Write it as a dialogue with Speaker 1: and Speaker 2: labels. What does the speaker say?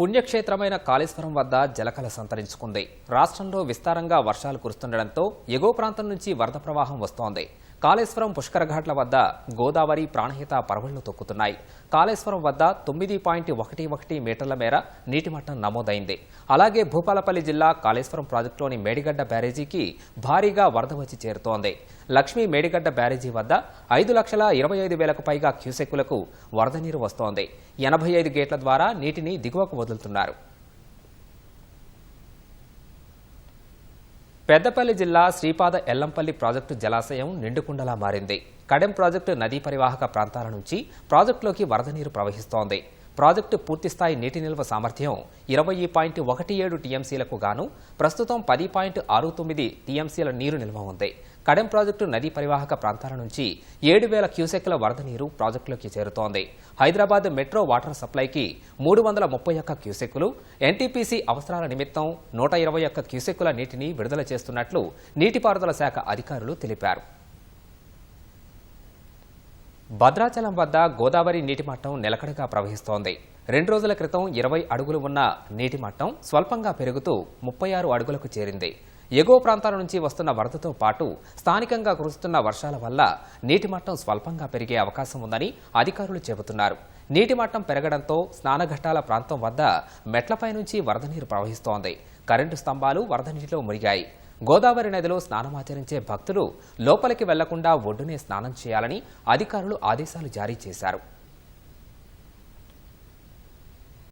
Speaker 1: పుణ్యక్షేత్రమైన కాళేశ్వరం వద్ద జలకల సంతరించుకుంది. రాష్ట్రంలో విస్తారంగా వర్షాలు కురుస్తుండటంతో ఎగువ ప్రాంతం నుంచి వరద ప్రవాహం వస్తోంది. కాళేశ్వరం పుష్కరఘాట్ల వద్ద గోదావరి ప్రాణహిత పరవళ్ళు తొక్కుతున్నాయి. కాళేశ్వరం వద్ద తొమ్మిది పాయింట్ ఒకటి ఒకటి మీటర్ల మేర నీటి మట్టం నమోదైంది. అలాగే భూపాలపల్లి జిల్లా కాళేశ్వరం ప్రాజెక్టులోని మేడిగడ్డ బ్యారేజీకి భారీగా వరద వచ్చి చేరుతోంది. లక్ష్మీ మేడిగడ్డ బ్యారేజీ వద్ద ఐదు లక్షల ఇరవై ఐదు వేలకు పైగా క్యూసెక్కులకు వరద నీరు వస్తోంది. ఎనభై ఐదు గేట్ల ద్వారా నీటిని దిగువకు వదులుతున్నారు. పెద్దపల్లి జిల్లా శ్రీపాద ఎల్లంపల్లి ప్రాజెక్టు జలాశయం నిండుకుండలా మారింది. కడెం ప్రాజెక్టు నదీ పరివాహక ప్రాంతాల నుంచి ప్రాజెక్టులోకి వరద నీరు ప్రవహిస్తోంది. ప్రాజెక్టు పూర్తిస్థాయి నీటి నిల్వ సామర్థ్యం ఇరవై పాయింట్ ఒకటి ఏడు టీఎంసీలకు గాను ప్రస్తుతం పది పాయింట్ ఆరు తొమ్మిది టీఎంసీల నీరు నిల్వ ఉంది. కడెం ప్రాజెక్టు నదీ పరివాహక ప్రాంతాల నుంచి ఏడు వేల క్యూసెక్ల వరద నీరు ప్రాజెక్టులోకి చేరుతోంది. హైదరాబాద్ మెట్రో వాటర్ సప్లైకి మూడు వందల ముప్పై ఒక్క క్యూసెక్కులు ఎన్టీపీసీ అవసరాల నిమిత్తం నూట ఇరవై ఒక్క క్యూసెక్కుల నీటిని విడుదల చేస్తున్నట్లు నీటిపారుదల శాఖ అధికారులు తెలిపారు. భద్రాచలం వద్ద గోదావరి నీటి మట్టం నిలకడగా ప్రవహిస్తోంది. రెండు రోజుల క్రితం ఇరవై అడుగులు ఉన్న నీటి మట్టం స్వల్పంగా పెరుగుతూ ముప్పై ఆరు అడుగులకు చేరింది. ఎగువ ప్రాంతాల నుంచి వస్తున్న వరదతో పాటు స్థానికంగా కురుస్తున్న వర్షాల వల్ల నీటి మట్టం స్వల్పంగా పెరిగే అవకాశం ఉందని అధికారులు చెబుతున్నారు. నీటి మట్టం పెరగడంతో స్నానఘట్టాల ప్రాంతం వద్ద మెట్లపై నుంచి వరద నీరు ప్రవహిస్తోంది. కరెంటు స్తంభాలు వరద నీటిలో మునిగాయి. గోదావరి నదిలో స్నానమాచరించే భక్తులు లోపలికి వెళ్ళకుండా ఒడ్డునే స్నానం చేయాలని అధికారులు ఆదేశాలు జారీ చేశారు.